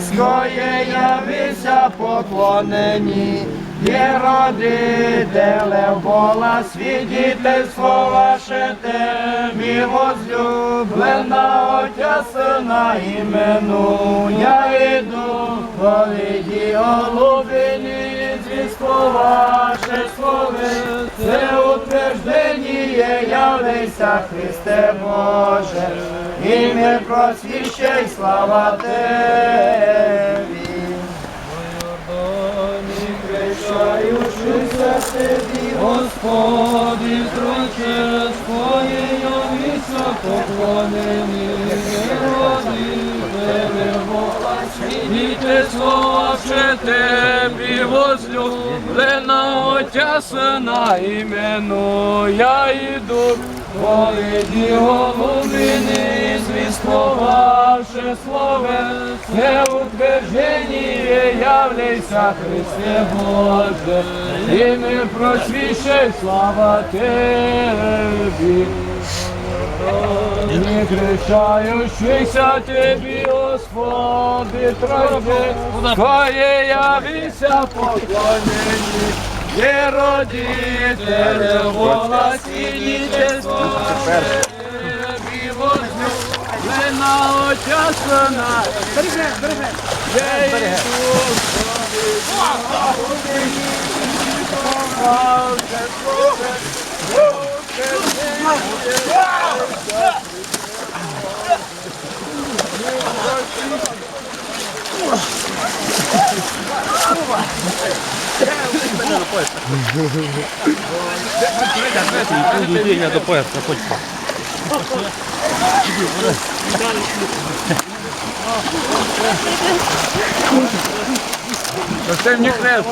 Скоє явися поклонені, є родителе вола, свідітельство ваше темі возлюблена Отця Сина імену. Я іду, повіді голубині, звіство ваше слове, це утвержденіє, явися, Христе Боже, ім'я просвіщай, слава Тебі. Йордані, крещаючися Тобі, Господи, зроче своєю місця поклонені, родителе Бога, свідітельство ваше Тебі возлюблена Отця Сина імену. Я іду, повіді голубини, звіство ваше слове, це утверждення являйся, Христе Боже, і ми просвіщай, слава Тебі. Не кричаючися Тебі, Господи, Тройце, Твоє явися поклонені, є родителе, вола свідітельство, Тебі возлюблена Отця Сина, я йду, Удвиження до пояса, хоч. па. Це мені хрест.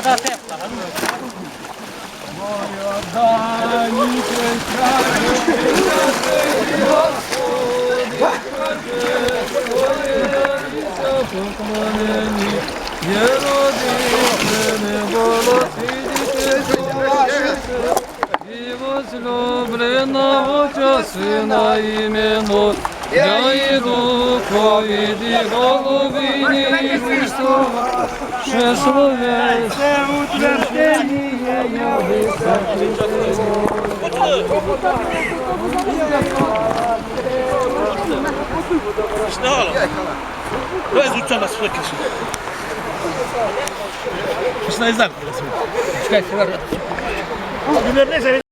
Є родителе, було і возлюблена Отця Сина іменно. Я йду повіді головині Христу, ще словесне слове, це утвержденіє, явися, Давай звуча нас викишу. Починай замку. Чекай,